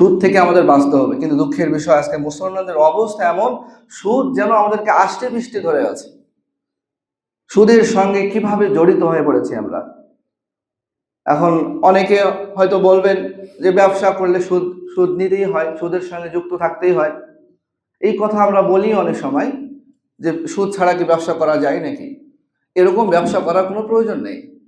সুদ থেকে আমাদের বাঁচতে হবে। কিন্তু দুঃখের বিষয়, আজকে মুসলমানদের অবস্থা এমন, সুদ যেন আমাদেরকে আষ্টে পৃষ্ঠে ধরে আছে। সুদের সঙ্গে কীভাবে জড়িত হয়ে পড়েছি আমরা? এখন অনেকে হয়তো বলবেন যে ব্যবসা করলে সুদ সুদ নিতেই হয়, সুদের সঙ্গে যুক্ত থাকতেই হয়। এই কথা আমরা বলি অনেক সময় যে সুদ ছাড়া কি ব্যবসা করা যায় নাকি? এরকম ব্যবসা করার কোনো প্রয়োজন নেই।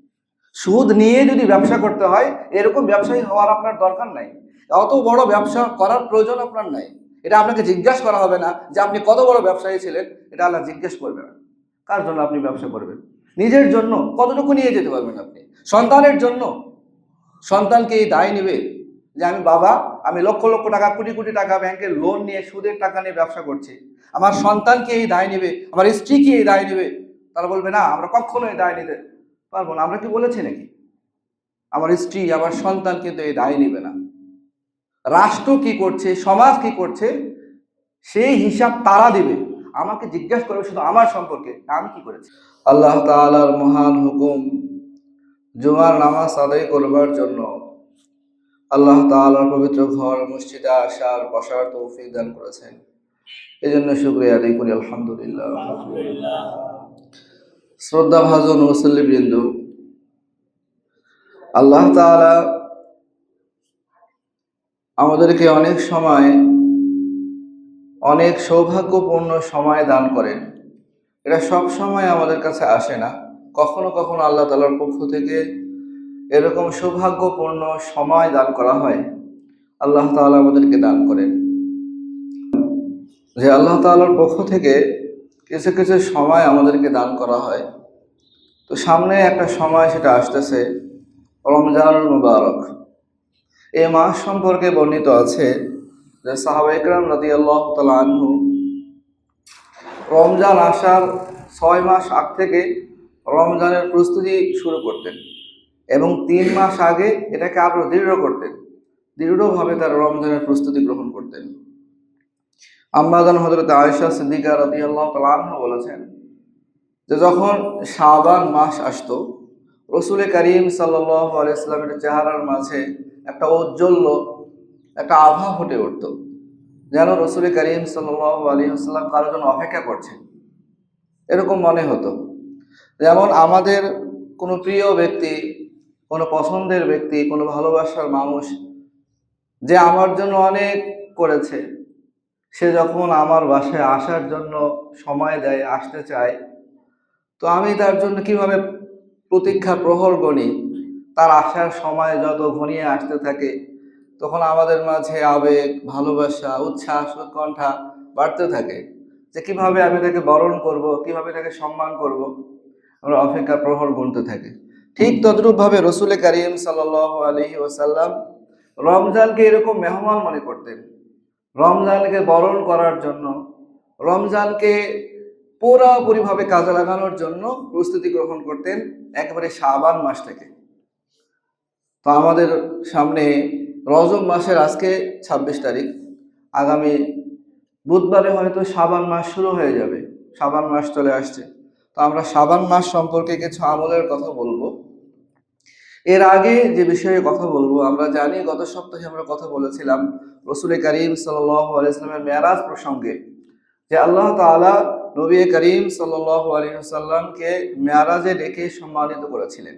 সুদ নিয়ে যদি ব্যবসা করতে হয়, এরকম ব্যবসায়ী হওয়ার আপনার দরকার নাই। অত বড় ব্যবসা করার প্রয়োজন আপনার নাই। এটা আপনাকে জিজ্ঞাসা করা হবে না যে আপনি কত বড় ব্যবসায়ী ছিলেন, এটা আল্লাহ জিজ্ঞেস করবে না। কার জন্য আপনি ব্যবসা করবেন? নিজের জন্য কতটুকু নিয়ে যেতে পারবেন আপনি? সন্তানের জন্য। সন্তানকে এই দায় নেবে যে আমি বাবা, আমি লক্ষ লক্ষ টাকা, কোটি কোটি টাকা ব্যাংকের লোন নিয়ে সুদের টাকা নিয়ে ব্যবসা করছি। আমার সন্তানকে এই দায় নেবে? আমার স্ত্রীকে এই দায় নেবে? তারা বলবে, না, আমরা কখনো এই দায় নিতে পারব না। আমরা কি বলেছি নাকি? আমার স্ত্রী, আমার সন্তান কিন্তু এই দায় নেবে না। রাষ্ট্র কি করছে, সমাজ কি করছে, সেই হিসাব তারা দিবে। আমাকে জিজ্ঞাসা করবে শুধু আমার সম্পর্কে আমি কি করেছি? আল্লাহ তাআলার মহান হুকুম, জুমার নামাজ আদায় করবার জন্য আল্লাহ তাআলার পবিত্র ঘর, মসজিদে আসার বসার তৌফিক দান করেছেন। এই জন্য শুক্রিয়া আদায় করি, আলহামদুলিল্লাহ। শ্রদ্ধা ভাজন মুসল্লিবৃন্দ, আল্লাহ তাআলা আমাদেরকে অনেক সময়, অনেক সৌভাগ্যপূর্ণ সময় দান করেন। এটা সব সময় আমাদের কাছে আসে না। কখনো কখনো আল্লাহ তালার পক্ষ থেকে এরকম সৌভাগ্যপূর্ণ সময় দান করা হয়। আল্লাহ তাআলা আমাদেরকে দান করেন। যে আল্লাহ তাআলার পক্ষ থেকে কিছু কিছু সময় আমাদেরকে দান করা হয়। তো সামনে একটা সময় সেটা আসতেছে, রমজানুল মুবারক। এই মাস সম্পর্কে বর্ণিত আছে যে সাহাবা ইকরাম রাদি আল্লাহ আনহু রমজান আসার ছয় মাস আগ থেকে রমজানের প্রস্তুতি শুরু করতেন এবং তিন মাস আগে এটাকে আরও দৃঢ় করতেন, দৃঢ়ভাবে তারা রমজানের প্রস্তুতি গ্রহণ করতেন। আম্মাদান হজরত আয়সা সিদ্দিকা রাদি আল্লাহ আনহা বলেছেন যে যখন শাবান মাস আসতো, রসুল করিম সাল্লাহ আলাইস্লামের চেহারার মাঝে একটা ঔজ্জ্বল্য, একটা আভা ফুটে উঠত। যেন রসুল করিম সাল্লাহ আলী আসসালাম কারোর জন্য অপেক্ষা করছেন। এরকম মনে হতো। যেমন আমাদের কোনো প্রিয় ব্যক্তি, কোনো পছন্দের ব্যক্তি, কোনো ভালোবাসার মানুষ যে আমার জন্য অনেক করেছে, সে যখন আমার বাসায় আসার জন্য সময় দেয়, আসতে চায়, তো আমি তার জন্য কীভাবে প্রতীক্ষা প্রহর গণি তার আসার সময় যত ঘনিয়ে আসতে থাকে, তখন আমাদের মাঝে আবেগ, ভালোবাসা, উচ্ছ্বাস, উৎকণ্ঠা বাড়তে থাকে। যে কীভাবে আমি তাকে বরণ করব, কীভাবে তাকে সম্মান করব, আমরা অপেক্ষা প্রহর গুনতে থাকি। ঠিক তদ্রূপভাবে রসুল করিম সাল আলহি ওসাল্লাম রমজানকে এরকম মেহমান মনে করতেন। রমজানকে বরণ করার জন্য, রমজানকে পুরোপুরিভাবে কাজে লাগানোর জন্য প্রস্তুতি গ্রহণ করতেন একেবারে শাবান মাস থেকে। তো আমাদের সামনে রজব মাসের আজকে ২৬ তারিখ। আগামী বুধবারে হয়তো সাবান মাস শুরু হয়ে যাবে। সাবান মাস চলে আসছে। তো আমরা সাবান মাস সম্পর্কে কিছু আমলের কথা বলব। এর আগে যে বিষয়ে কথা বলব, আমরা জানি গত সপ্তাহে আমরা কথা বলেছিলাম রসুল করিম সাল্লামের মেয়ারাজ প্রসঙ্গে যে আল্লাহ তালা নবী করিম সাল্লাহ আলী সাল্লামকে মেয়ারাজে ডেকে সম্মানিত করেছিলেন।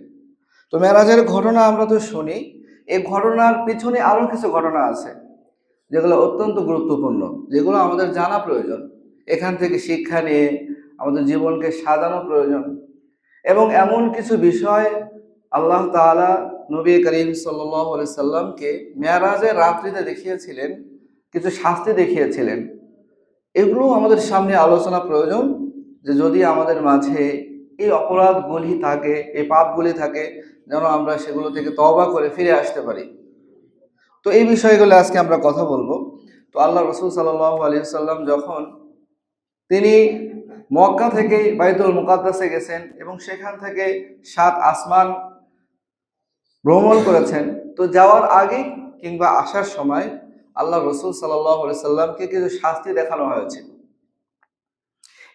তো মেয়ারাজের ঘটনা আমরা তো শুনি। এই ঘটনার পিছনে আরও কিছু ঘটনা আছে, যেগুলো অত্যন্ত গুরুত্বপূর্ণ, যেগুলো আমাদের জানা প্রয়োজন। এখান থেকে শিক্ষা নিয়ে, আমাদের জীবনকে সাজানো প্রয়োজন। এবং এমন কিছু বিষয় আল্লাহ তালা নবী করিম সাল্লাহ সাল্লামকে মেয়ারাজের রাত্রিতে দেখিয়েছিলেন, কিছু শাস্তি দেখিয়েছিলেন। এগুলো আমাদের সামনে আলোচনা প্রয়োজন, যে যদি আমাদের মাঝে এই অপরাধগুলি থাকে, এই পাপগুলি থাকে যেন আমরা সেগুলো থেকে তবা করে ফিরে আসতে পারি। তো এই বিষয়গুলো আজকে আমরা কথা বলব। তো আল্লাহ রসুল সাল্লাহ আলী সাল্লাম যখন তিনি মক্কা থেকে বাইতুল মুকাদ্দাসে গেছেন এবং সেখান থেকে সাত আসমান ভ্রমণ করেছেন, তো যাওয়ার আগে কিংবা আসার সময় আল্লাহ রসুল সাল্লাহ সাল্লামকে কিছু শাস্তি দেখানো হয়েছে।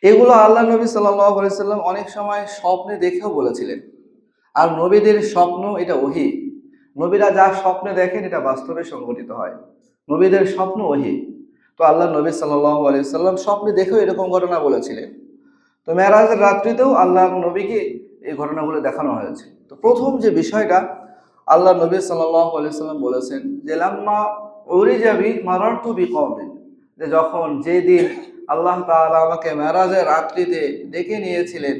এগুলো আল্লাহ নবী সাল্লাম অনেক সময় স্বপ্নে দেখেও বলেছিলেন। আর নবীদের স্বপ্ন এটা ওহি। নবীরা যা স্বপ্নে দেখেন এটা বাস্তবে সংঘটিত হয়। নবীদের স্বপ্ন ওহি। তো আল্লাহ নবী সাল্লাহ আলিয়াল্লাম স্বপ্নে দেখেও এরকম ঘটনা বলেছিলেন। তো মেরাজের রাত্রিতেও আল্লাহ নবীকে এই ঘটনাগুলো দেখানো হয়েছে। তো প্রথম যে বিষয়টা, আল্লাহ নবী সাল্লাহ আলিয়াল্লাম বলেছেন যে, লাম্মা ওরি যাবি মারার তু বি কমিন যে যখন যেদিন আল্লাহ তাআলা আমাকে মেরাজের রাত্রিতে ডেকে নিয়েছিলেন।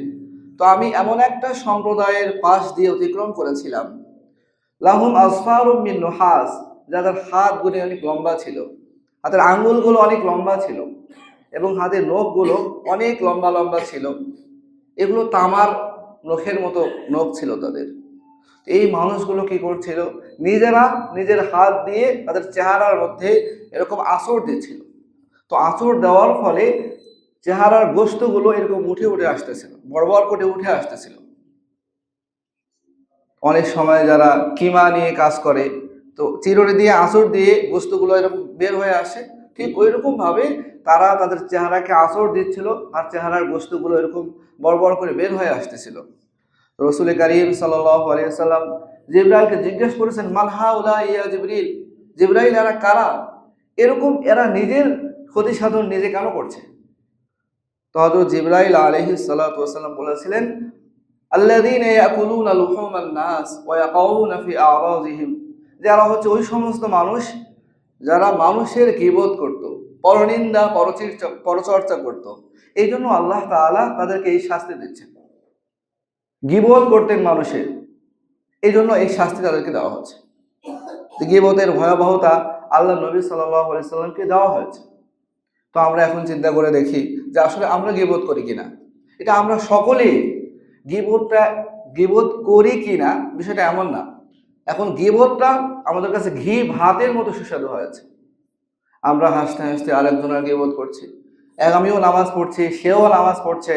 তো আমি এমন একটা সম্প্রদায়ের পাশ দিয়ে অতিক্রম করেছিলাম। লাহুম আসফারুম মিন নুহাস, যাদের হাতগুলি অনেক লম্বা ছিল। হাতের আঙ্গুলগুলো অনেক লম্বা ছিল এবং হাতের নখগুলো অনেক লম্বা লম্বা ছিল। এগুলো তামার নখের মতো নখ ছিল তাদের। এই মানুষগুলো কি করছিল? নিজেরা নিজের হাত দিয়ে তাদের চেহারার মধ্যে এরকম আঁচড় দিচ্ছিল। তো আঁচড় দেওয়ার ফলে চেহারার গোস্তগুলো এরকম উঠে উঠে আসতেছিল বড় বড় করে উঠে আসতেছিল। অনেক সময় যারা কিমা নিয়ে কাজ করে, তো চিরুনি দিয়ে আঁচড় দিয়ে গোস্তগুলো এরকম বের হয়ে আসে, ঠিক ওই রকম ভাবে তারা তাদের চেহারাকে আঁচড় দিচ্ছিল আর চেহারার গোস্তগুলো এরকম বড় বড় করে বের হয়ে আসতেছিল। রসুল করিম সাল্লাম জিব্রাইলকে জিজ্ঞেস করেছেন মালহা উলা ইয়া জিবরিল? জিব্রাইল, এরা কারা? এরকম এরা নিজের ক্ষতি সাধন নিজে কেন করছে? তো হজরত জিব্রাইল আলহি সাল্লাম বলেছিলেন আল্লাদিন যারা হচ্ছে ওই সমস্ত মানুষ যারা মানুষের গিবত করত, পরনিন্দা, পরচর্চা করত। এই জন্য আল্লাহ তাআলা তাদেরকে এই শাস্তি দিচ্ছেন। গিবত করতেন মানুষের। এই জন্য এই শাস্তি তাদেরকে দেওয়া হচ্ছে। গিবতের ভয়াবহতা আল্লাহ নবী সাল্লাহ সাল্লামকে দেওয়া হয়েছে। তো আমরা এখন চিন্তা করে দেখি যে আসলে আমরা গিবোধ করি কিনা। এটা আমরা সকলেই গিবোধটা গিবোধ করি কিনা বিষয়টা এমন না। এখন গিবোধটা আমাদের কাছে ঘি ভাতের মতো সুস্বাদু হয়েছে আমরা হাসতে হাসতে আরেকজনের গিবোধ করছি। আমিও নামাজ পড়ছি, সেও নামাজ পড়ছে।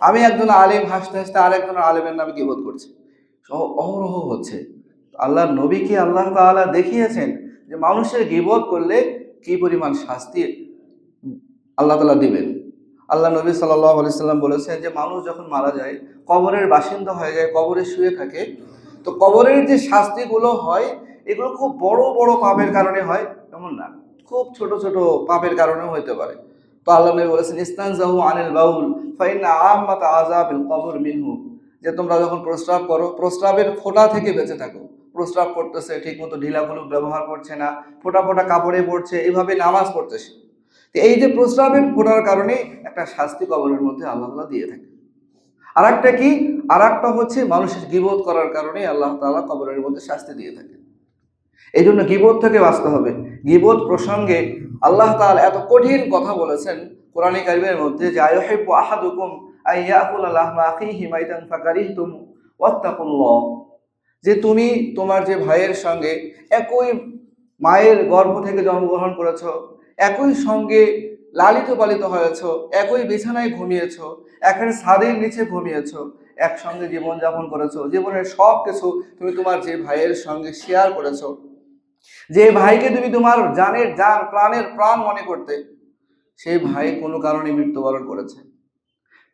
আমি একজন আলেম, হাসতে হাসতে আরেকজন আলেমের নামে গিবোধ করছি। অহরহ হচ্ছে। আল্লাহর নবীকে আল্লাহ তাআলা দেখিয়েছেন যে মানুষের গিবোধ করলে কি পরিমাণ শাস্তি আল্লাহ তালা দিবেন। আল্লাহ নবী সাল্লাহ আলাইসাল্লাম বলেছেন যে, মানুষ যখন মারা যায়, কবরের বাসিন্দা হয়ে যায়, কবরে শুয়ে থাকে, তো কবরের যে শাস্তিগুলো হয়, এগুলো খুব বড় বড় পাপের কারণে হয়, এমন না। খুব ছোট ছোট পাপের কারণেও হতে পারে। তো আল্লাহ নবী বলেছেন, ইস্তানজাহু আনিল বাউল ফাইনা আম্মাত আযাবিল কবর মিনহু। যে, তোমরা যখন প্রস্রাব করো, প্রস্রাবের ফোঁটা থেকে বেঁচে থাকো। প্রস্রাব করতেছে ঠিক ঠিকমতো ঢিলাগুলো ব্যবহার করছে না, ফোটা ফোটা কাপড়ে পড়ছে এইভাবে নামাজ পড়তেছে। এই যে প্রস্রাবের ফোটার কারণে একটা শাস্তি কবরের মধ্যে আল্লাহ তাআলা দিয়ে থাকে। আর একটা কি? আর একটা হচ্ছে মানুষের গিবোধ করার কারণে আল্লাহ তাআলা কবরের মধ্যে শাস্তি দিয়ে থাকে। এই জন্য গিবোধ থেকে বাঁচতে হবে। গিবোধ প্রসঙ্গে আল্লাহ তাআলা এত কঠিন কথা বলেছেন কোরআনে কারিমের মধ্যে যে, আয়ুহিব্বু আহাদুকুম আইয়াকুলা ওয়াত্তাকুল্লাহ। যে তুমি তোমার যে ভাইয়ের সঙ্গে একই মায়ের গর্ভ থেকে জন্মগ্রহণ করেছ একই সঙ্গে লালিত পালিত হয়েছ, একই বিছানায় ঘুমিয়েছ একের ছাদের নিচে ঘুমিয়েছ, একসঙ্গে জীবনযাপন করেছ, জীবনের সব কিছু তুমি তোমার যে ভাইয়ের সঙ্গে শেয়ার করেছ। যে ভাইকে তুমি তোমার জানের, জান, প্রাণের প্রাণ মনে করতে সেই ভাই কোনো কারণে মৃত্যুবরণ করেছে।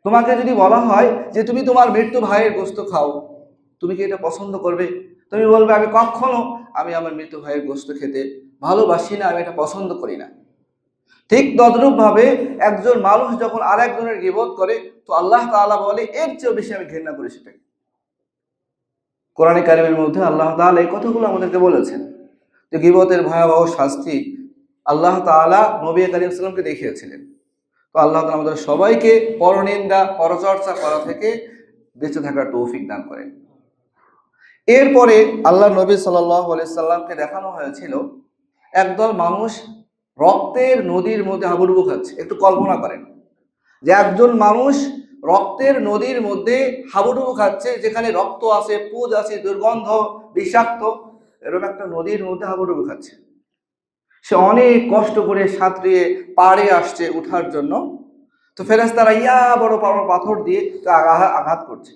তোমাকে যদি বলা হয় যে তুমি তোমার মৃত্যু ভাইয়ের গোস্ত খাও, তুমি কি এটা পছন্দ করবে? তুমি বলবে, আমি কখনো, আমি আমার মৃত্যু ভাইয়ের গোস্ত খেতে ভালোবাসি না, আমি এটা পছন্দ করি না। ঠিক তদ্রূপ ভাবে একজন মানুষ যখন আর একজনের গিবোধ করে, তো আল্লাহ তাআলা বলে, এর চেয়েও বেশি আমি ঘৃণা করি সেটাকে। কোরআনে কারিমের মধ্যে আল্লাহ তাআলা এই কথাগুলো আমাদেরকে বলেছেন। যে গিবতের ভয়াবহ শাস্তি আল্লাহ তাআলা নবী করিম সাল্লামকে দেখিয়েছিলেন। তো আল্লাহ তাআলা আমাদের সবাইকে পরনিন্দা, পরচর্চা করা থেকে বেঁচে থাকার তৌফিক দান করেন। এরপরে আল্লাহ নবী সাল্লাহ সাল্লামকে দেখানো হয়েছিল, একদল মানুষ রক্তের নদীর মধ্যে হাবুডুবু খাচ্ছে। একটু কল্পনা করেন। যে একজন মানুষ রক্তের নদীর মধ্যে হাবুডুবু খাচ্ছে, যেখানে রক্ত আছে পুজ আছে দুর্গন্ধ, বিষাক্ত, এরকম একটা নদীর মধ্যে হাবুডুবু খাচ্ছে। সে অনেক কষ্ট করে সাঁতরিয়ে পাড়ে আসছে উঠার জন্য। তো ফেরেস্তারা ইয়া বড় পাথর দিয়ে আঘাত করছে।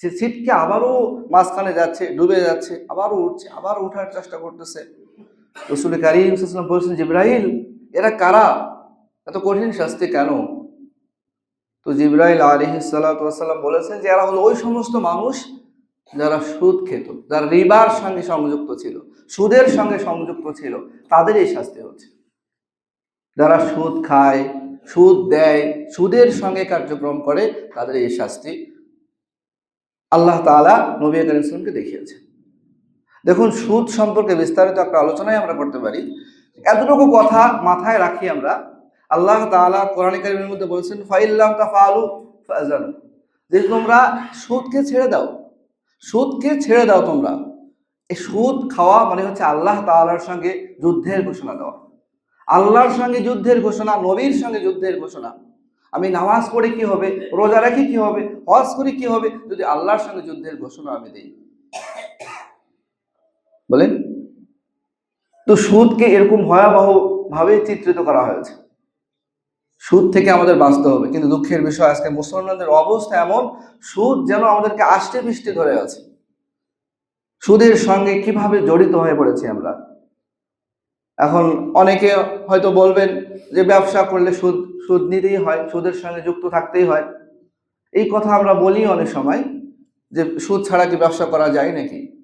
সে ছিটকে আবারও মাঝখানে যাচ্ছে, ডুবে যাচ্ছে, আবারও উঠছে, আবারও উঠার চেষ্টা করতেছে। রসুল কারিম সাল্লাম জিব্রাইল, এরা কারা? এত কঠিন শাস্তি কেন? তো জিব্রাহিল আলহি সাল্লাম বলেছেন যে, এরা হলো ওই সমস্ত মানুষ যারা সুদ খেত, যারা রিবার সঙ্গে সংযুক্ত ছিল, সুদের সঙ্গে সংযুক্ত ছিল তাদের এই শাস্তি হচ্ছে। যারা সুদ খায়, সুদ দেয়, সুদের সঙ্গে কার্যক্রম করে তাদের এই শাস্তি আল্লাহ তাআলা নবী করিম ইসলামকে দেখিয়েছে দেখুন, সুদ সম্পর্কে বিস্তারিত একটা আলোচনাই আমরা করতে পারি। এতটুকু কথা মাথায় রাখি আমরা। আল্লাহ তাআলা কোরআন কারিমের মধ্যে বলছেন ফাইল্লাম তাফালু ফাজানু যে তোমরা সুদকে ছেড়ে দাও, সুদকে ছেড়ে দাও তোমরা। এই সুদ খাওয়া মানে হচ্ছে আল্লাহ তাআলার সঙ্গে যুদ্ধের ঘোষণা দেওয়া। আল্লাহর সঙ্গে যুদ্ধের ঘোষণা, নবীর সঙ্গে যুদ্ধের ঘোষণা। আমি নামাজ পড়ে কি হবে, রোজা রাখি কি হবে, হজ করি কি হবে, যদি আল্লাহর সঙ্গে যুদ্ধের ঘোষণা আমি দিই। বলেন? তো সুদকে এরকম ভয়াবহ ভাবে চিত্রিত করা হয়েছে। সুদ থেকে আমাদের বাঁচতে হবে। কিন্তু দুঃখের বিষয়, আজকে মুসলমানদের অবস্থা এমন, সুদ যেন আমাদেরকে আষ্টে পৃষ্ঠে ধরে আছে। সুদের সঙ্গে কীভাবে জড়িত হয়ে পড়েছি আমরা? এখন অনেকে হয়তো বলবেন যে ব্যবসা করলে সুদ সুদ নিতেই হয়, সুদের সঙ্গে যুক্ত থাকতেই হয়। এই কথা আমরা বলি অনেক সময় যে সুদ ছাড়া কি ব্যবসা করা যায় নাকি?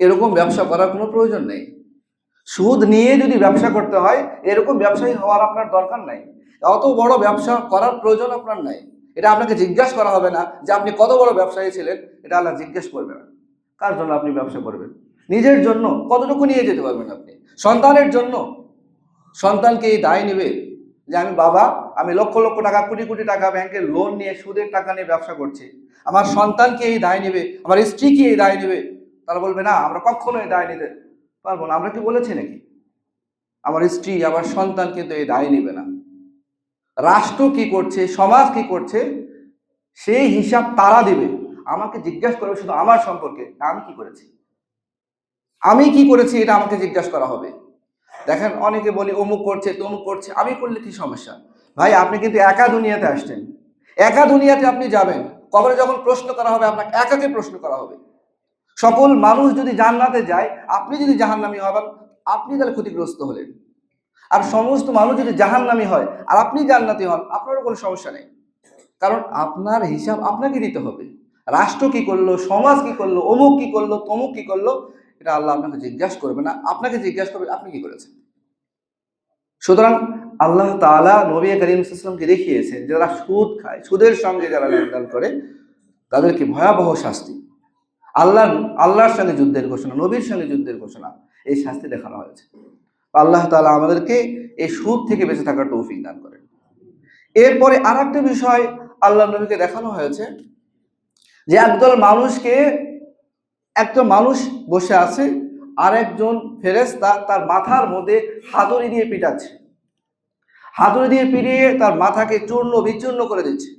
এরকম ব্যবসা করার কোনো প্রয়োজন নেই। সুদ নিয়ে যদি ব্যবসা করতে হয়, এরকম ব্যবসায়ী হওয়ার আপনার দরকার নাই। অত বড় ব্যবসা করার প্রয়োজন আপনার নাই। এটা আপনাকে জিজ্ঞাসা করা হবে না যে আপনি কত বড় ব্যবসায়ী ছিলেন, এটা আল্লাহ জিজ্ঞেস করবে না। কার জন্য আপনি ব্যবসা করবেন? নিজের জন্য কতটুকু নিয়ে যেতে পারবেন আপনি? সন্তানের জন্য। সন্তানকে এই দায় নেবে? যে আমি বাবা, আমি লক্ষ লক্ষ টাকা, কোটি কোটি টাকা ব্যাংকের লোন নিয়ে, সুদের টাকা নিয়ে ব্যবসা করছি। আমার সন্তানকে এই দায় নেবে? আমার স্ত্রীকে এই দায় নেবে? তারা বলবে, না, আমরা কখনো এই দায় নিতে পারব না। আমরা কি বলেছি নাকি? আমার স্ত্রী, আমার সন্তান কিন্তু এই দায় নেবে না। রাষ্ট্র কি করছে, সমাজ কি করছে, সেই হিসাব তারা দিবে। আমাকে জিজ্ঞাসা করবে শুধু আমার সম্পর্কে, আমি কি করেছি? আমি কি করেছি, এটা আমাকে জিজ্ঞাসা করা হবে। দেখেন, অনেকে বলি, অমুক করছে, তমুক করছে। আমি করলে কি সমস্যা? ভাই, আপনি কিন্তু একা দুনিয়াতে আসছেন। একা দুনিয়াতে আপনি যাবেন। কবরে যখন প্রশ্ন করা হবে, আপনাকে একাকে প্রশ্ন করা হবে। সকল মানুষ যদি জান্নাতে যায়, আপনি যদি জাহান্নামি হবেন, আপনি তাহলে ক্ষতিগ্রস্ত হলেন। আর সমস্ত মানুষ যদি জাহান্নামি হয়, আর আপনি জান্নাতি হন, আপনারও কোনো সমস্যা নেই। কারণ আপনার হিসাব আপনাকে দিতে হবে। রাষ্ট্র কি করল, সমাজ কি করল, অমুক কি করল, তমুক কি করল, এটা আল্লাহ আপনাকে জিজ্ঞাসা করবে না। আপনাকে জিজ্ঞাসা করবে, আপনি কি করেছেন? সুতরাং আল্লাহ তাআলা নবী করিম ইসলামকে দেখিয়েছে যারা সুদ খায়। সুদের সঙ্গে যারা লেনদেন করে, তাদেরকে ভয়াবহ শাস্তি। আল্লাহ, আল্লাহর সঙ্গে যুদ্ধের ঘোষণা, নবীর সঙ্গে যুদ্ধের ঘোষণা, এই শাস্তি দেখানো হয়েছে। আল্লাহ তালা আমাদেরকে এই সুদ থেকে বেঁচে থাকার তৌফিক দান করেন। এরপরে আর একটা বিষয় আল্লাহ নবীকে দেখানো হয়েছে, যে একদল মানুষকে একটা মানুষ বসে আছে আর একজন ফেরেস্তা তার মাথার মধ্যে হাতুড়ি দিয়ে পিটাচ্ছে। হাতুড়ি দিয়ে পিটিয়ে তার মাথাকে চূর্ণ বিচূর্ণ করে দিচ্ছে।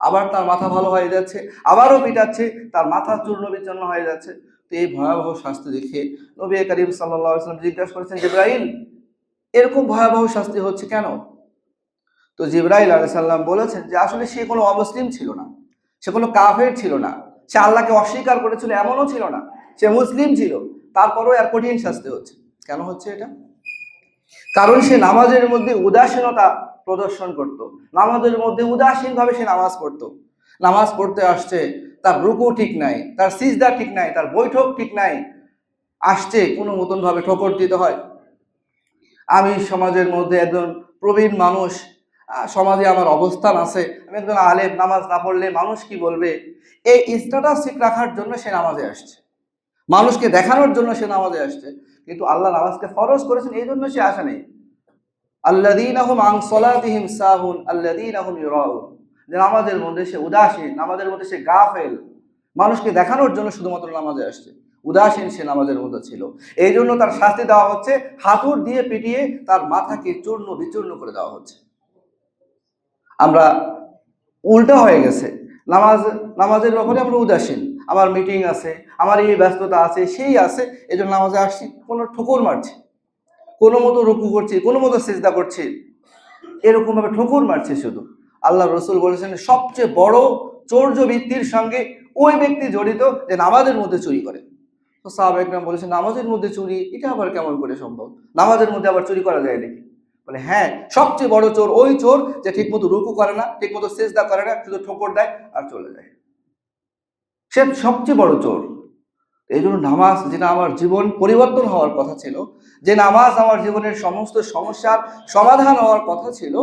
আবার তার মাথা ভালো হয়ে যাচ্ছে, আবারও পিটাচ্ছে, তার মাথা চূর্ণ বিচূর্ণ হয়ে যাচ্ছে। তো এই ভয়াবহ শাস্তি দেখে নবী করিম সাল্লাম জিজ্ঞাসা করেছেন, জিব্রাইল, এরকম ভয়াবহ শাস্তি হচ্ছে কেন? তো জিব্রাইল আলাই সাল্লাম বলেছেন যে, আসলে সে কোনো অমুসলিম ছিল না, সে কোনো কাফের ছিল না, সে আল্লাহকে অস্বীকার করেছিল, এমনও ছিল না, সে মুসলিম ছিল, তারপরও এর কঠিন শাস্তি হচ্ছে। কেন হচ্ছে এটা? কারণ সে নামাজের মধ্যে উদাসীনতা প্রদর্শন করত। নামাজের মধ্যে উদাসীনভাবে সে নামাজ পড়তো। নামাজ পড়তে আসছে, তার রুকু ঠিক নাই, তার সিজদা ঠিক নাই, তার বৈঠক ঠিক নাই, আসছে কোনো মতন ভাবে ঠোকর দিতে হয়। আমি সমাজের মধ্যে একজন প্রবীণ মানুষ সমাজে আমার অবস্থান আছে। আমি একজন আলেম, নামাজ না পড়লে মানুষ কি বলবে? এই স্ট্যাটাস ঠিক রাখার জন্য সে নামাজে আসছে। মানুষকে দেখানোর জন্য সে নামাজে আসছে। কিন্তু আল্লাহ নামাজকে ফরজ করেছেন, এই জন্য সে আসে নেই। আল্লাদিনাহুম আং সলাতিহিম সাহুন আল্লাদিনাহুম ইউরাউন। যে নামাজের মধ্যে সে উদাসীন, নামাজের মধ্যে সে গাফেল। মানুষকে দেখানোর জন্য শুধুমাত্র নামাজে আসছে। উদাসীন সে নামাজের মধ্যে ছিল। এই জন্য তার শাস্তি দেওয়া হচ্ছে, হাতুড় দিয়ে পিটিয়ে তার মাথাকে চূর্ণ বিচূর্ণ করে দেওয়া হচ্ছে। আমরা উল্টা হয়ে গেছে। নামাজ, নামাজের ব্যাপারে আমরা উদাসীন। আমার মিটিং আছে, আমার এই ব্যস্ততা আছে, সেই আছে এই জন্য নামাজে আসছি, কোনো ঠোকর মারছে, কোনো মতো রুকু করছে, কোনো মতো চেষ্টা করছে, এরকমভাবে ঠোকর মারছে শুধু। আল্লাহ রসুল বলেছেন, সবচেয়ে বড় চৌর্য বৃত্তির সঙ্গে ওই ব্যক্তি জড়িত যে নামাজের মধ্যে চুরি করে। তো সাহাব একরাম বলেছেন, নামাজের মধ্যে চুরি, এটা আবার কেমন করে সম্ভব? নামাজের মধ্যে আবার চুরি করা যায় নাকি? বলে হ্যাঁ সবচেয়ে বড় চোর ওই চোর যে ঠিকমতো রুকু করে না, ঠিকমতো সেজদা করে না, শুধু ঠোকর দেয় আর চলে যায়। সে সবচেয়ে বড় চোর। এই জন্য নামাজ যেটা আমার জীবন পরিবর্তন হওয়ার কথা ছিল, যে নামাজ আমার জীবনের সমস্ত সমস্যার সমাধান হওয়ার কথা ছিল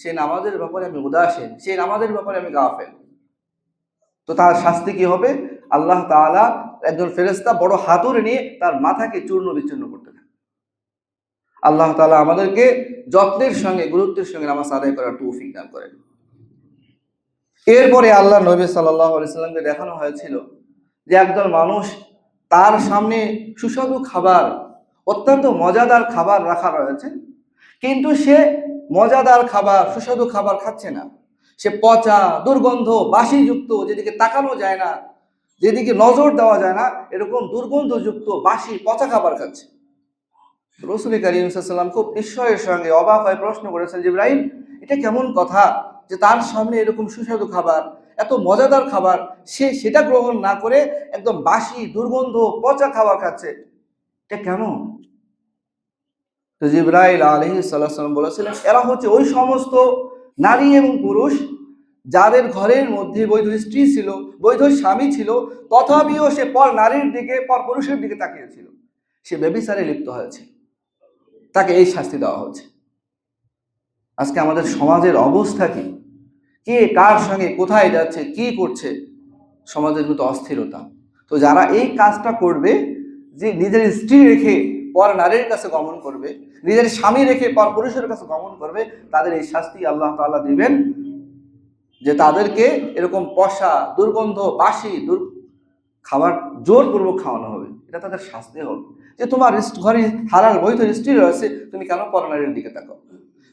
সেই নামাজের ব্যাপারে আমি উদাসীন সেই নামাজের ব্যাপারে আমি গাফেল। তো তার শাস্তি কি হবে? আল্লাহ তাআলা একজন ফেরেস্তা বড় হাতুড়ে নিয়ে তার মাথাকে চূর্ণ বিচূর্ণ করতে থাকে। আল্লাহ তাআলা আমাদেরকে যত্নের সঙ্গে, গুরুত্বের সঙ্গে নামাজ আদায় করার তৌফিক দান করেন। এরপরে আল্লাহ নবী সাল্লামকে দেখানো হয়েছিল যে একজন মানুষ তার সামনে সুস্বাদু খাবার, অত্যন্ত মজাদার খাবার রাখা রয়েছে। কিন্তু সে মজাদার খাবার, সুস্বাদু খাবার খাচ্ছে না। সে পচা, দুর্গন্ধ, বাসিযুক্ত, যেদিকে তাকানো যায় না, যেদিকে নজর দেওয়া যায় না, এরকম দুর্গন্ধযুক্ত, বাসি, পচা খাবার খাচ্ছে। রসুল করিম সাল্লাম খুব বিস্ময়ের সঙ্গে অবাক হয়ে প্রশ্ন করেছেন জিব্রাহিম এটা কেমন কথা? যে তার সামনে এরকম সুস্বাদু খাবার, এত মজাদার খাবার, সে সেটা গ্রহণ না করে একদম বাসি, দুর্গন্ধ, পচা খাবার খাচ্ছে। এটা কেন? তো জিব্রাইল আলহি সাল্লাম বলেছিলেন, এরা হচ্ছে ওই সমস্ত নারী এবং পুরুষ যাদের ঘরের মধ্যে বৈধ স্ত্রী ছিল, বৈধ স্বামী ছিল, তথাপিও সে পর নারীর দিকে, পর পুরুষের দিকে তাকিয়েছিল। সে বেবিচারে লিপ্ত হয়েছে। তাকে এই শাস্তি দেওয়া হচ্ছে। আজকে আমাদের সমাজের অবস্থা কি? কে কার সঙ্গে কোথায় যাচ্ছে, কি করছে, সমাজের কিন্তু অস্থিরতা। তো যারা এই কাজটা করবে, যে নিজের স্ত্রী রেখে পর নারীর কাছে গমন করবে, নিজের স্বামী রেখে পর পুরুষের কাছে গমন করবে, তাদের এই শাস্তি আল্লাহ তাআলা দিবেন যে তাদেরকে এরকম পশা, দুর্গন্ধ, বাসি, দুর খাবার জোরপূর্বক খাওয়ানো হবে। এটা তাদের শাস্তি হবে। যে তোমার ঘরে হালাল বৈধ স্ত্রী রয়েছে, তুমি কেন পরনারীর দিকে তাকাও?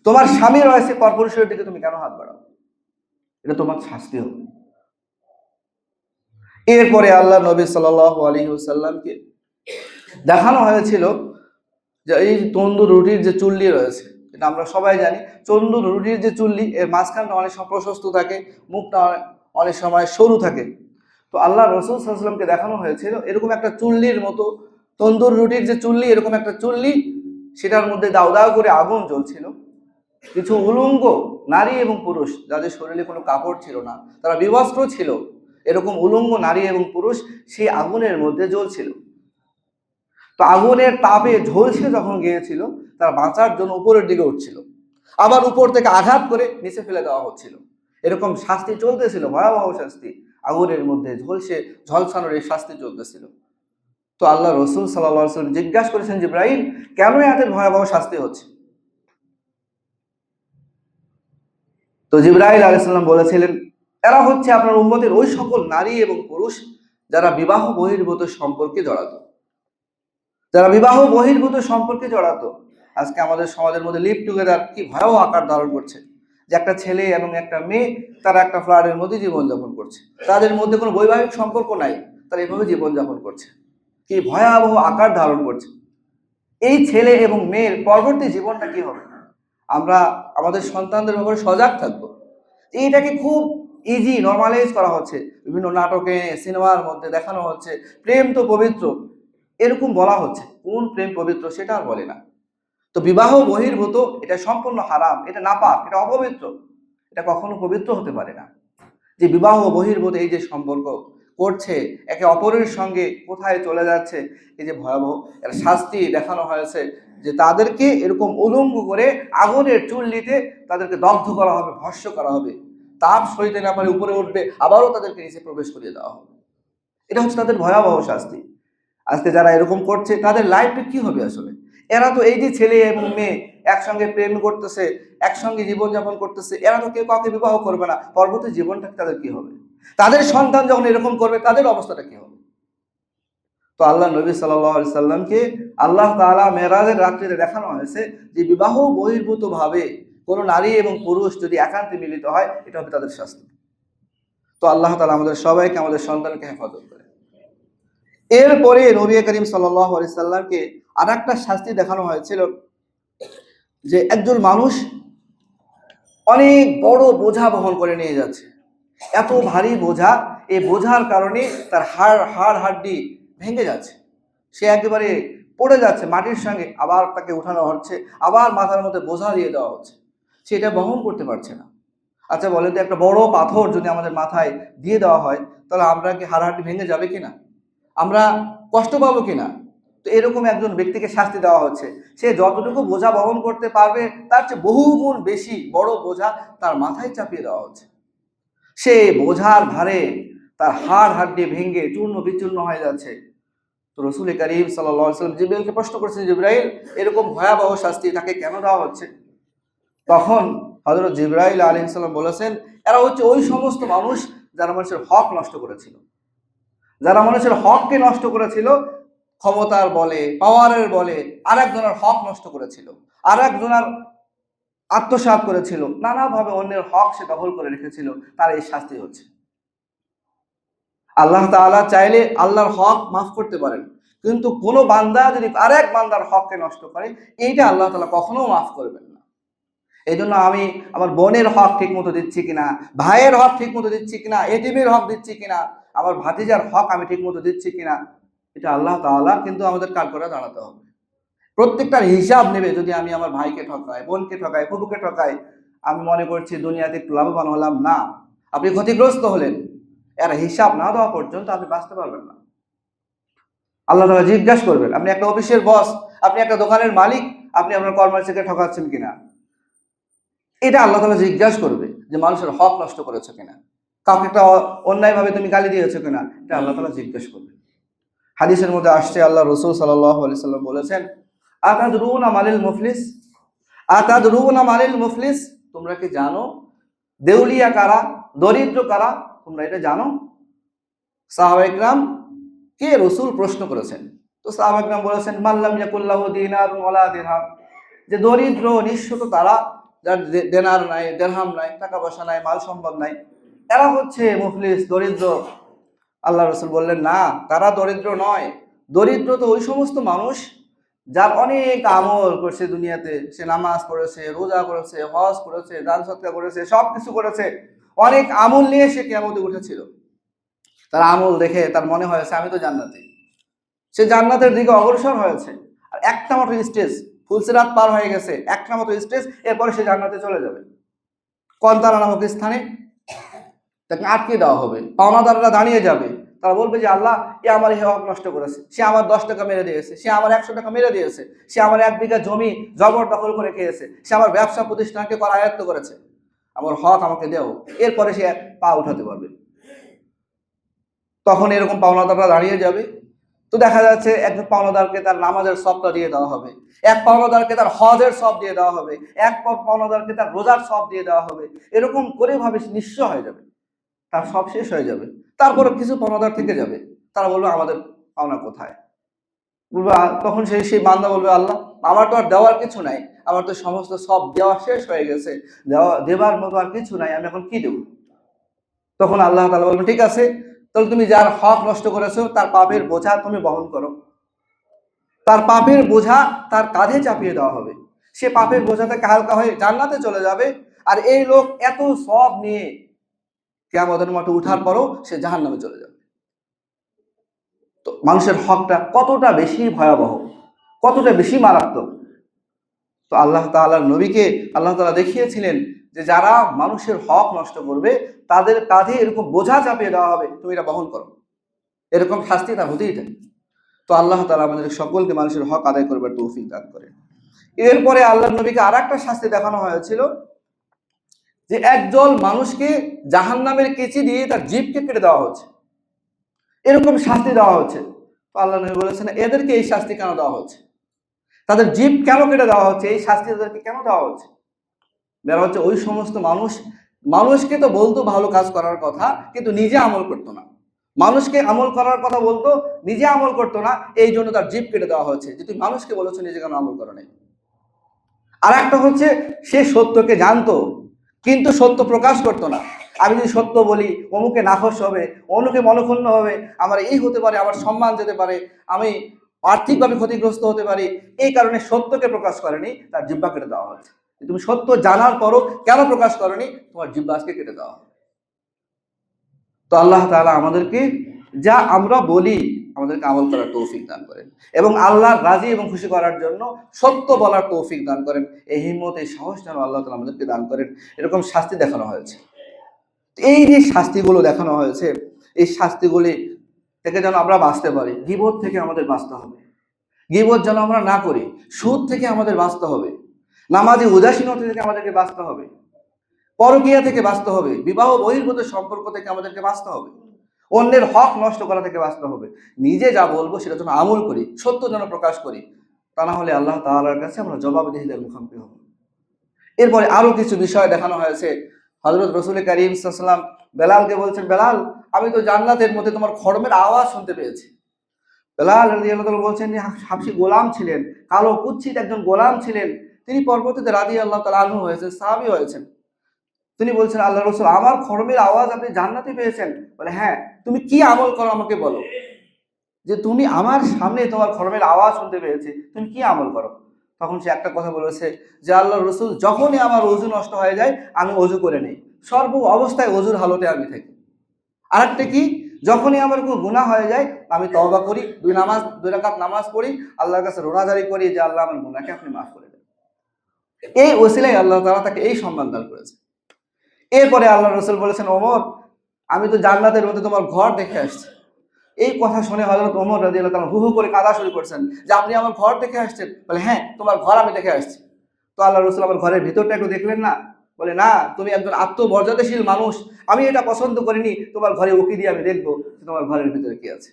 তোমার স্বামী রয়েছে পরপুরুষের দিকে তুমি কেন হাত বাড়াও? এটা তোমার শাস্তি হবে। এরপরে আল্লাহ নবী সাল আলী সাল্লামকে দেখানো হয়েছিল যে এই তন্দুর রুটির যে চুল্লি রয়েছে, এটা আমরা সবাই জানি, তন্দুর রুটির যে চুল্লি, এর মাঝখানটা অনেক সময় প্রশস্ত থাকে, মুখটা অনেক- সময় সরু থাকে। তো আল্লাহ রসুল সাল্লামকে দেখানো হয়েছিল, এরকম একটা চুল্লির মতো, তন্দুর রুটির যে চুল্লি, এরকম একটা চুল্লি, সেটার মধ্যে দাউ দাউ করে আগুন জ্বলছিল। কিছু উলঙ্গ, নারী এবং পুরুষ, যাদের শরীরে কোনো কাপড় ছিল না, তারা বিবস্ত্র ছিল। এরকম উলঙ্গ, নারী এবং পুরুষ সেই আগুনের মধ্যে জ্বলছিল। তো আগুনের তাপে ঝলসে যখন গিয়েছিল, তারা বাঁচার জন্য উপরের দিকে উঠছিল। আবার উপর থেকে আঘাত করে নিচে ফেলে দেওয়া হচ্ছিল। এরকম শাস্তি চলতেছিল, ভয়াবহ শাস্তি। আগুনের মধ্যে ঝলসে, ঝলসানোর এই শাস্তি চলতেছিল। তো আল্লাহ রসুল সাল্লাহ জিজ্ঞাসা করেছেন যে ইব্রাহিম কেন এদের ভয়াবহ শাস্তি হচ্ছে? তো জিব্রাহিল আলাইসাল্লাম বলেছিলেন, এরা হচ্ছে আপনার উম্মতের ওই সকল নারী এবং পুরুষ যারা বিবাহ বহির্ভূত সম্পর্কে জড়াত। যারা বিবাহ বহির্ভূত সম্পর্কে জড়াতো। আজকে আমাদের সমাজের মধ্যে লিভ টুগেদার কি ভয়াবহ আকার ধারণ করছে। যে একটা ছেলে এবং একটা মেয়ে, তারা একটা ফ্লাডের মধ্যে জীবনযাপন করছে। তাদের মধ্যে কোনো বৈবাহিক সম্পর্ক নাই, তারা এভাবে জীবনযাপন করছে। কি ভয়াবহ আকার ধারণ করছে। এই ছেলে এবং মেয়ের পরবর্তী জীবনটা কি হবে? আমরা আমাদের সন্তানদের ব্যাপারে সজাগ থাকব। এইটাকে খুব ইজি নর্মালাইজ করা হচ্ছে। বিভিন্ন নাটকে, সিনেমার মধ্যে দেখানো হচ্ছে। প্রেম তো পবিত্র। এরকম বলা হচ্ছে। কোন প্রেম পবিত্র সেটা আর বলে না। তো বিবাহ বহির্ভূত, এটা সম্পূর্ণ হারাম, এটা নাপাক, এটা অপবিত্র। এটা কখনো পবিত্র হতে পারে না। যে বিবাহ বহির্ভূত, এই যে সম্পর্ক করছে, একে অপরের সঙ্গে কোথায় চলে যাচ্ছে, এই যে ভয়াবহ এর শাস্তি দেখানো হয়েছে যে তাদেরকে এরকম উলঙ্গ করে আগুনের চুল্লিতে তাদেরকে দগ্ধ করা হবে, ভস্য করা হবে। তাপ সইতে না পারে উপরে উঠবে, আবারও তাদেরকে নিচে প্রবেশ করিয়ে দেওয়া হবে। এটা হচ্ছে তাদের ভয়াবহ শাস্তি। আজকে যারা এরকম করছে, তাদের লাইফে কি হবে আসলে? এরা তো এই যে ছেলে এবং মেয়ে একসঙ্গে প্রেম করতেছে, একসঙ্গে জীবনযাপন করতেছে, এরা তো কেউ কাউকে বিবাহ করবে না। পরবর্তী জীবনটা তাদের কি হবে? তাদের সন্তান যখন এরকম করবে, তাদের অবস্থাটা কি হবে? তো আল্লাহ নবী সাল্লাহ সাল্লামকে আল্লাহ তাআলা মেরাজের রাত্রিতে দেখানো হয়েছে যে বিবাহ বহির্ভূত ভাবে কোনো নারী এবং পুরুষ যদি একান্তে মিলিত হয়, এটা হবে তাদের শাস্তি। তো আল্লাহ তালা আমাদের সবাইকে, আমাদের সন্তানকে হেফাজত করে। এরপরে নবী করিম সাল্লাহ সাল্লামকে আর একটা শাস্তি দেখানো হয়েছিল। যে একজন মানুষ অনেক বড় বোঝা বহন করে নিয়ে যাচ্ছে। এত ভারী বোঝা, এই বোঝার কারণে তার হাড় হাড় হাড্ডি ভেঙে যাচ্ছে। সে একেবারে পড়ে যাচ্ছে, মাটির সঙ্গে আবার তাকে উঠানো হচ্ছে, আবার মাথার মধ্যে বোঝা দিয়ে দেওয়া হচ্ছে। সে এটা বহন করতে পারছে না। আচ্ছা বলেন তো, একটা বড় পাথর যদি আমাদের মাথায় দিয়ে দেওয়া হয়, তাহলে আমরা কি হাড় হাড্ডি ভেঙে যাবে কিনা? আমরা কষ্ট পাবো কিনা? তো এরকম একজন ব্যক্তিকে শাস্তি দেওয়া হচ্ছে। সে যতটুকু বোঝা বহন করতে পারবে, তার চেয়ে বহু গুণ বেশি বড় বোঝা তার মাথায় চাপিয়ে দেওয়া হচ্ছে। সে বোঝার ভারে তার হাড় হাড্ডি ভেঙে চূর্ণ বিচূর্ণ হয়ে যাচ্ছে। তো রসুল করিম সাল্লাম জিব্রাইলকে প্রশ্ন করেছেন, জিব্রাইল, এরকম ভয়াবহ শাস্তি তাকে কেন দেওয়া হচ্ছে? তখন হজরত জিব্রাইল আলী সাল্লাম বলেছেন, এরা হচ্ছে ওই সমস্ত মানুষ যারা মানুষের হক নষ্ট করেছিল। যারা মানুষের হককে নষ্ট করেছিল ক্ষমতার বলে পাওয়ারের বলে আর একজনের হক নষ্ট করেছিল আর একজনের আত্মসাৎ করেছিল, নানাভাবে অন্যের হক সে দখল করে রেখেছিল, তার এই শাস্তি হচ্ছে। আল্লাহ তাআলা চাইলে আল্লাহর হক মাফ করতে পারেন, কিন্তু কোনো বান্দা যদি আরেক বান্দার হককে নষ্ট করে, এইটা আল্লাহ তালা কখনো মাফ করবেন না। এই জন্য আমি আমার বোনের হক ঠিক মতো দিচ্ছি কিনা, ভাইয়ের হক ঠিক মতো দিচ্ছি কিনা এটিমের হক দিচ্ছি কিনা, আমার ভাতিজার হক আমি ঠিক মতো দিচ্ছি কিনা এটা আল্লাহ তাআলা কিন্তু আমাদের করে দাঁড়াতে হবে। প্রত্যেকটার হিসাব নেবে যদি আমি আমার ভাইকে ঠকাই, বোনকে ঠকাই ফুপুকে ঠকাই, আমি মনে করছি দুনিয়াতে একটু লাভবান হলাম। না, আপনি ক্ষতিগ্রস্ত হলেন। এর হিসাব না দেওয়া পর্যন্ত আপনি বাঁচতে পারবেন না। আল্লাহ তাআলা জিজ্ঞাসা করবেন, আপনি একটা অফিসের বস, আপনি একটা দোকানের মালিক, আপনি আপনার কর্মচারীকে ঠকাচ্ছেন কিনা? এটা আল্লাহ তাআলা জিজ্ঞাসা করবে যে মানুষের হক নষ্ট করেছ কিনা? কাউকে একটা অন্যায়ভাবে তুমি গালি দিয়েছ কিনা? এটা আল্লাহ তাআলা জিজ্ঞাসা করবে। হাদিসের মধ্যে আসছে, আল্লাহ রসুল সাল্লাহ সাল্লাম বলেছেন আতাদ রুনা মালিল মুফলিস? আতাদ রুনা মালিল মুফলিস? তোমরা কি জানো? দেউলিয়া কারা? দরিদ্র কারা? তোমরা এটা জানো? সাহাবাইকরাম কে রসুল? প্রশ্ন করেছেন। তো সাহাবাইকরাম বলেছেন মাল্লাম ইয়াকুল্লাহ দিনার ওয়ালা দিরহাম। যে দরিদ্র নিঃস্ব তো তারা, যার দেনার নাই, দেরহাম নাই, টাকা পয়সা নাই, মাল সম্পদ নাই। এরা হচ্ছে মুফলিস, দরিদ্র আল্লাহ রসুল বললেন, না, তারা দরিদ্র নয়। দরিদ্র তো ওই সমস্ত মানুষ যার অনেক আমল করছে দুনিয়াতে। সে নামাজ পড়েছে, রোজা করেছে, হজ করেছে, দান সৎকার করেছে সব কিছু করেছে। অনেক আমল নিয়ে সে কেমতে উঠেছিল। তার আমল দেখে তার মনে হয়েছে, আমি তো জান্নাতে। সে জান্নাতের দিকে অগ্রসর হয়েছে। আর একটা মাত্র স্টেজ ফুলসিরাত পার হয়ে গেছে। একটা মাত্র স্টেজ, এরপরে সে জান্নাতে চলে যাবে। কন্তারা নামক স্থানে তাকে আটকে দেওয়া হবে। পাওনাদাররা দাঁড়িয়ে যাবে। তারা বলবে যে, আল্লাহ, এ আমার এই হক নষ্ট করেছে। সে আমার দশ টাকা মেরে দিয়েছে, সে আমার একশো টাকা মেরে দিয়েছে, সে আমার এক বিঘা জমি জবরদখল করে খেয়েছে, সে আমার ব্যবসা প্রতিষ্ঠানকে করা আয়ত্ত করেছে। আমার হক আমাকে দেও। এরপরে সে পা উঠাতে পারবে। তখন এরকম পাওনাদাররা দাঁড়িয়ে যাবে। তো দেখা যাচ্ছে, একজন পাওনাদারকে তার নামাজের সবটা দিয়ে দেওয়া হবে। এক পাওনাদারকে তার হজের সব দিয়ে দেওয়া হবে। এক পাওনাদারকে তার রোজার সব দিয়ে দেওয়া হবে। এরকম করে ভাবে নিঃস্ব হয়ে যাবে। তার সব শেষ হয়ে যাবে। তারপরে কিছু পাওনাদার থেকে যাবে। তারা বলবে, আমাদের পাওনা কোথায়? বলবে তখন সেই সেই বান্দা বলবে, আল্লাহ, আমার তো আর দেওয়ার কিছু নাই। আমার তো সমস্ত সব দেওয়া শেষ হয়ে গেছে। দেওয়া, দেবার মতো আর কিছু নাই, আমি এখন কি দেবো? তখন আল্লাহ তাআলা বলবেন ঠিক আছে, তাহলে তুমি যার হক নষ্ট করেছ, তার পাপের বোঝা তুমি বহন করো। তার পাপের বোঝা তার কাঁধে চাপিয়ে দেওয়া হবে। সে পাপের বোঝা থেকে হালকা হয়ে জান্নাতে চলে যাবে। আর এই লোক এত সব নিয়ে কেমতের মাঠে উঠার পরও সে জাহান নামে চলে যাবে। তো মানুষের হকটা কতটা বেশি ভয়াবহ কতটা বেশি মারাত্মক? তো আল্লাহ তাআলার নবীকে আল্লাহ তালা দেখিয়েছিলেন যে যারা মানুষের হক নষ্ট করবে তাদের কাঁধে এরকম বোঝা চাপিয়ে দেওয়া হবে তুমি এটা বহন করো। এরকম শাস্তি তার হতেই থাকে। তো আল্লাহ তালা আমাদের সকলকে মানুষের হক আদায় করবার তৌফিক দান করে এরপরে আল্লাহ নবীকে আর একটা শাস্তি দেখানো হয়েছিল যে একজন মানুষকে জাহান নামের কেচি দিয়ে তার জীবকে কেটে দেওয়া হচ্ছে। এরকম শাস্তি দেওয়া হচ্ছে। আল্লাহ নবী বলেছেন, এদেরকে এই শাস্তি কেন দেওয়া হচ্ছে? তাদের জীব কেন কেটে দেওয়া হচ্ছে? এই শাস্তি তাদেরকে কেন দেওয়া হচ্ছে? বের হচ্ছে, ওই সমস্ত মানুষ, মানুষকে তো বলতো ভালো কাজ করার কথা, কিন্তু নিজে আমল করতো না। মানুষকে আমল করার কথা বলতো, নিজে আমল করতো না, এই জন্য তার জীব কেটে দেওয়া হচ্ছে। যে তুমি মানুষকে বলেছ, নিজে কেন আমল করো নাই? আর একটা হচ্ছে, সে সত্যকে জানতো কিন্তু সত্য প্রকাশ করতো না। আমি যদি সত্য বলি, অমুকে নাখোশ হবে, অমুকে মনক্ষুণ্ণ হবে, আমার এই হতে পারে, আমার সম্মান যেতে পারে, আমি আর্থিকভাবে ক্ষতিগ্রস্ত হতে পারি, এই কারণে সত্যকে প্রকাশ করেনি, তার জিব্বা কেটে দেওয়া হচ্ছে তুমি সত্য জানার পরও কেন প্রকাশ করনি, তোমার জিব্বা আজকে কেটে দেওয়া হবে তো আল্লাহ তাআলা আমাদেরকে যা আমরা বলি আমাদেরকে আমল করার তৌফিক দান করেন। এবং আল্লাহর রাজি এবং খুশি করার জন্য সত্য বলার তৌফিক দান করেন। এই হিম্মত, এই সাহস যেন আল্লাহ তাআলা আমাদেরকে দান করেন। এরকম শাস্তি দেখানো হয়েছে। এই যে শাস্তিগুলো দেখানো হয়েছে, এই শাস্তিগুলি থেকে যেন আমরা বাঁচতে পারি, গিবত থেকে আমাদের বাঁচতে হবে। গিবত যেন আমরা না করি, সুদ থেকে আমাদের বাঁচতে হবে। নামাজি উদাসীনতা থেকে আমাদেরকে বাঁচতে হবে। পরকিয়া থেকে বাঁচতে হবে। বিবাহ বহির্ভূত সম্পর্ক থেকে আমাদেরকে বাঁচতে হবে। অন্যের হক নষ্ট করা থেকে বাঁচতে হবে। নিজে যা বলব সেটা যেন আমল করি, সত্য যেন প্রকাশ করি, তা না হলে আল্লাহ তাআলার কাছে আমরা জবাবদিহিদের মুখোমুখি হব। এরপরে আরও কিছু বিষয় দেখানো হয়েছে। হজরত রসুল করিম সাল্লাম বেলালকে বলছেন, বেলাল, আমি তো জান্নাতের মধ্যে তোমার খড়মের আওয়াজ শুনতে পেয়েছি। বেলাল তাআলা বলছেন যে হাবশি গোলাম ছিলেন, কালো কুচ্ছিত একজন গোলাম ছিলেন। তিনি পরবর্তীতে রাদি আল্লাহ তালা হয়েছেন, সাহাবি হয়েছেন। তিনি বলছেন আল্লাহ রসুল, আমার খড়মের আওয়াজ আপনি জান্নাতে পেয়েছেন। বলে হ্যাঁ তুমি কি আমল করো আমাকে বলো। যে তুমি আমার সামনে তোমার খড়মের আওয়াজ শুনতে পেয়েছি, তুমি কি আমল করো? তখন সে একটা কথা বলেছে যে আল্লাহ রসুল, যখনই আমার অজু নষ্ট হয়ে যায়, আমি অজু করে নিই। সর্ব অবস্থায় অজুর হালতে আমি থাকি। আরেকটা কি? যখনই আমার কোনো গুনাহ হয়ে যায়, আমি তওবা করি, দুই নামাজ, দুই রাকাত নামাজ পড়ি, আল্লাহর কাছে রোনাজারি করি যে, আল্লাহ আমার গুনাহকে আপনি মাফ করে দেন। এই ওসিলাই আল্লাহ তাআলা তাকে এই সম্মান দান করেছে। এরপরে আল্লাহ রসুল বলেছেন, ওমর, আমি তো জান্নাতের মধ্যে তোমার ঘর দেখে আসছি। এই কথা শুনে হজরত ওমর রাজি আল্লাহ হু হু করে কাদা শুরু করছেন, যে আপনি আমার ঘর দেখে আসছেন? বলে হ্যাঁ তোমার ঘর আমি দেখে আসছি। তো আল্লাহ রসুল আমার ঘরের ভিতরটা একটু দেখলেন না, বলে, না, তুমি একজন আত্মমর্যাদাশীল মানুষ, আমি এটা পছন্দ করিনি, তোমার ঘরে উকি দিয়ে আমি দেখব তোমার ঘরের ভিতরে কি আছে।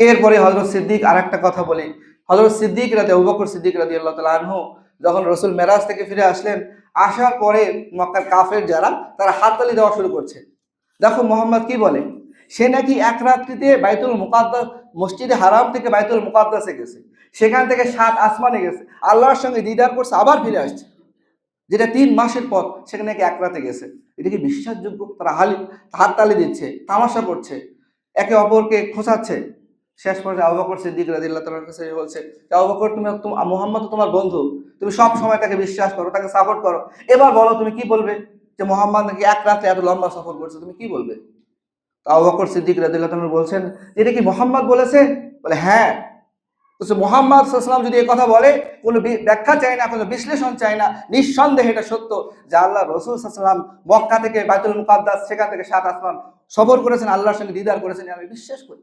এরপরে হজরত সিদ্দিক আর একটা কথা বলি হজরত সিদ্দিক রাতে অবকর সিদ্দিক রাজি আল্লাহ তালা আনহু যখন রসুল মেরাজ থেকে ফিরে আসলেন, আসার পরে মক্কার কাফের যারা, তারা হাততালি দেওয়া শুরু করছে। দেখো মোহাম্মদ কি বলে? সে নাকি এক রাত্রিতে বাইতুল মুকাদ্দাস, মসজিদে হারাম থেকে বাইতুল মুকাদ্দাসে গেছে। সেখান থেকে সাত আসমানে গেছে। আল্লাহর সঙ্গে দিদার করছে, আবার ফিরে আসছে। যেটা তিন মাসের পর সেখানে নাকি এক রাতে গেছে। এটা কি বিশ্বাসযোগ্য? তারা হালি হাততালি দিচ্ছে, তামাশা করছে, একে অপরকে খোঁচাচ্ছে। শেষ পর্যায়ে আবু সিদ্দিক রাদিয়াল্লাহু তাআলার কাছে বলছে যে তুমি মোহাম্মদ তোমার বন্ধু। তুমি সব সময় তাকে বিশ্বাস করো, তাকে সাপোর্ট করো। এবার বলো, তুমি কি বলবে যে, মোহাম্মদ নাকি এক রাতে এত লম্বা সফর করছে? তুমি কি বলবে? তো আবু সিদ্দিক রাদিয়াল্লাহু তাআলা বলছেন এটা কি মোহাম্মদ বলেছে? বলে হ্যাঁ। মোহাম্মদ সাল্লাম যদি এই কথা বলে, কোনো ব্যাখ্যা চাই না, কোনো বিশ্লেষণ চাই না, নিঃসন্দেহে এটা সত্য যে, আল্লাহ রসুল সাল্লাম মক্কা থেকে বাইতুল মুকাদ্দাস, সেখান থেকে সাত আসমান সফর করেছেন, আল্লাহর সঙ্গে দিদার করেছেন, আমি বিশ্বাস করি।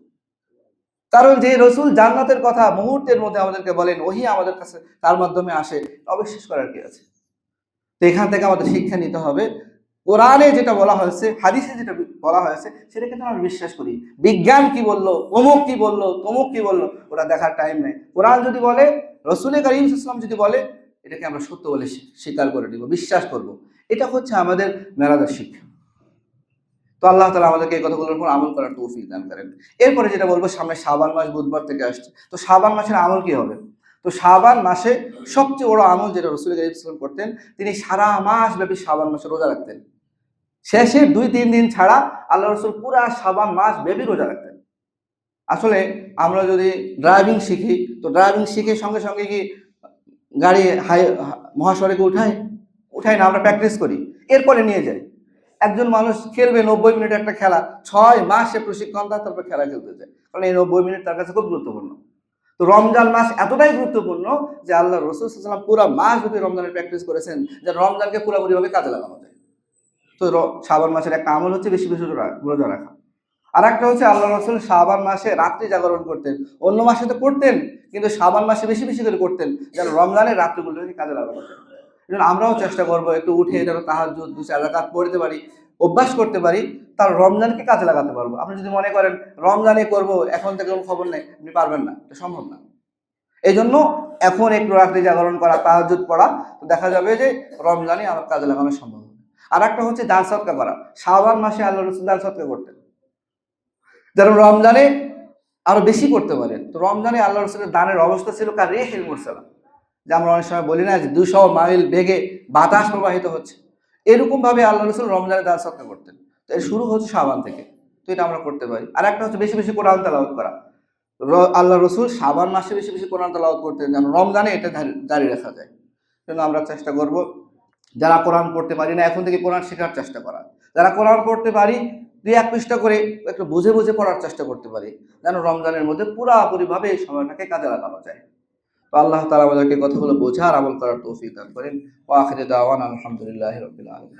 কারণ যে রসুল জান্নাতের কথা মুহূর্তের মধ্যে আমাদেরকে বলেন, ওহি আমাদের কাছে তার মাধ্যমে আসে অবিশ্বাস করার কি আছে? তো এখান থেকে আমাদের শিক্ষা নিতে হবে। কোরআনে যেটা বলা হয়েছে, হাদিসে যেটা বলা হয়েছে সেটা তো আমরা বিশ্বাস করি। বিজ্ঞান কি বলল, অমুক কি বলল, তমুক কি বলল ওরা দেখার টাইম নেই। কোরআন যদি বলে, রসুলের করিম ইসলাম যদি বলে, এটাকে আমরা সত্য বলে স্বী- স্বীকার করে দিব বিশ্বাস করব। এটা হচ্ছে আমাদের মেরাদার শিক্ষা। তো আল্লাহ তালা আমাদেরকে এই কথাগুলোর উপর আমল করার তৌফিক দান করেন। এরপরে যেটা বলব, সামনে শাবান মাস বুধবার থেকে আসছে। তো শাবান মাসের আমল কি হবে? তো শাবান মাসে সবচেয়ে বড় আমল যেটা রসুল ইসলাম করতেন, তিনি সারা মাস ব্যাপী শাবান মাসে রোজা রাখতেন। শেষে দুই, তিন দিন ছাড়া আল্লাহ রসুল পুরা সাবান মাস ব্যাপী রোজা রাখতেন। আসলে আমরা যদি ড্রাইভিং শিখি, তো ড্রাইভিং শিখে সঙ্গে সঙ্গে কি গাড়ি হাই, মহাসড়কে উঠাই? উঠাই না, আমরা প্র্যাকটিস করি। এরপরে নিয়ে যাই। একজন মানুষ খেলবে নব্বই মিনিট একটা খেলা, ছয় মাস প্রশিক্ষণ দেয়, তারপর খেলা খেলতে যায় কারণ এই নব্বই মিনিট তার কাছে খুব গুরুত্বপূর্ণ। তো রমজান মাস এতটাই গুরুত্বপূর্ণ যে আল্লাহ রসুল সাল্লাম পুরো মাস ব্যাপী রমজানের প্র্যাকটিস করেছেন যে রমজানকে পুরোপুরিভাবে কাজে লাগানো যায়। তো শাবান মাসের একটা আমল হচ্ছে বেশি বেশি রোজা রাখা। আর একটা হচ্ছে আল্লাহ রসুল শাবান মাসে রাত্রি জাগরণ করতেন। অন্য মাসে তো করতেন, কিন্তু শাবান মাসে বেশি বেশি করে করতেন, যেন রমজানের রাত্রিগুলোকে কাজে লাগানো যায়। আমরাও চেষ্টা করব একটু উঠে যেন তাহার চার রাকাত পড়তে পারি, অভ্যাস করতে পারি, তার রমজানকে কাজে লাগাতে পারব। আপনি যদি মনে করেন, রমজানে করব, এখন থেকে কোনো খবর নেই, আপনি পারবেন না, এটা সম্ভব না। এই জন্য এখন একটু রাত্রি জাগরণ করা তাহাজুদ পড়া, তো দেখা যাবে যে রমজানে আমার কাজে লাগানো সম্ভব হবে আর একটা হচ্ছে দান সৎকা করা। শাবান মাসে আল্লাহ রসুল দান সৎকা করতেন। যেন রমজানে আরও বেশি করতে পারেন। তো রমজানে আল্লাহ রসুলের দানের অবস্থা ছিল কার? রেহেল মুরসালাম। যে আমরা অনেক সময় বলি না যে দুশো মাইল বেগে বাতাস প্রবাহিত হচ্ছে। এরকমভাবে আল্লাহ রসুল রমজানে দান সৎকা করতেন। তো এর শুরু হচ্ছে সাবান থেকে। তো এটা আমরা করতে পারি। আর একটা হচ্ছে বেশি বেশি কোরআন তালাওয়াত করা। আল্লাহ রসুল সাবান মাসে বেশি বেশি কোরআন তালাওয়াত করতেন যেন রমজানে এটা জারি রাখা যায়। জন্য আমরা চেষ্টা করব যারা কোরআন পড়তে পারি না, এখন থেকে কোরআন শেখার চেষ্টা করা যারা কোরআন পড়তে পারি, দুই এক পৃষ্ঠা করে একটু বুঝে বুঝে পড়ার চেষ্টা করতে পারি, যেন রমজানের মধ্যে পুরাপুরিভাবে এই সময়টাকে কাজে লাগানো যায়। তো আল্লাহ তালা আমাদেরকে কথাগুলো বোঝার আমল করার তৌফিক দান করেন। ও আখরে দাওয়ান আলহামদুলিল্লাহ রবিল আলম